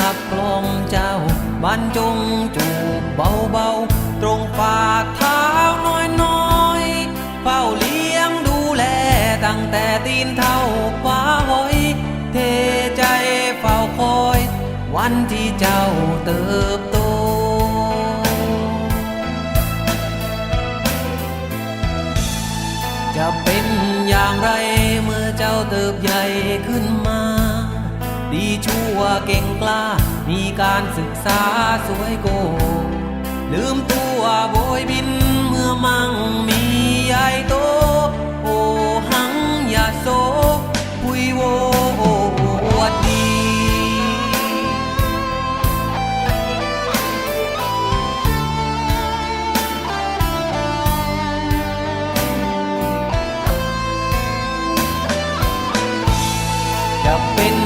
ขับกลอมเจ้าบรรจงจูบเบาๆ ตรงฝ่าเท้าน้อยๆ เฝ้าเลี้ยงดูแลตั้งแต่ตีนเท่าฟ้าหอย เทใจเฝ้าคอย วันที่เจ้าเติบโตจะเป็นอย่างไรเมื่อเจ้าเติบใหญ่ขึ้นมา ดีชั่วเก่งกล้า มีการศึกษาสวยโก ลืมตัวโบยบินเมื่อมั่งมีใหญ่โต โอหังอย่าโศกพุยโวอวดดีจะเป็น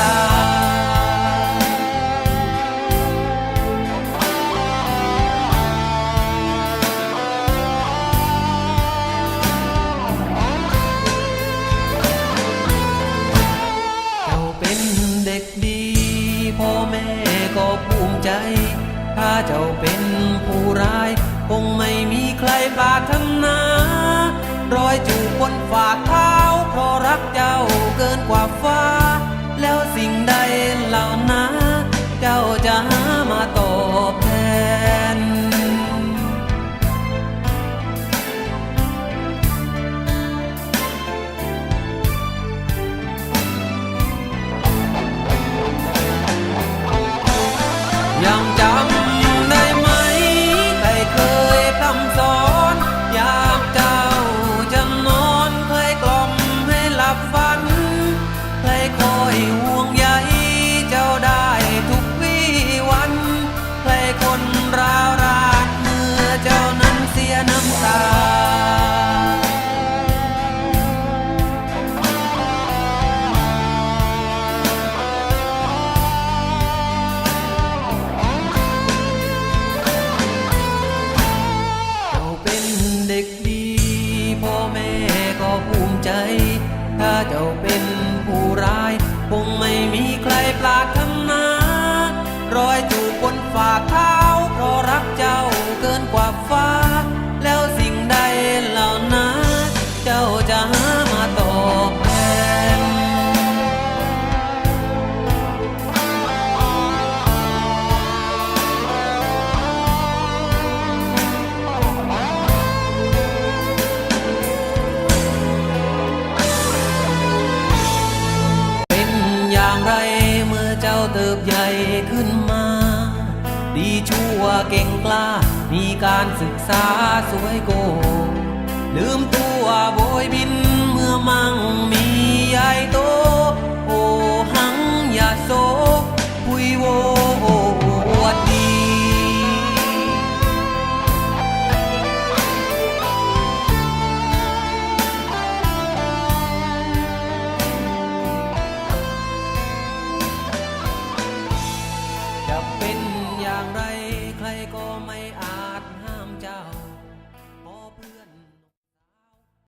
ตา เจ้าเป็นเด็กดี พ่อแม่ก็ภูมิใจ ถ้าเจ้าเป็นผู้ร้าย คงไม่มีใครปรารถนา รอยจูบบนฝ่าเท้า งไม่มีใครปรารถนารอยจูางไรเมื่อเจ้าเติบใหญ่ขึ้นมา ดีชั่วเก่งกล้า มีการศึกษาสวยโก ลืมตัวโบยบินเมื่อมั่งมีใหญ่โต เป็นอย่างไร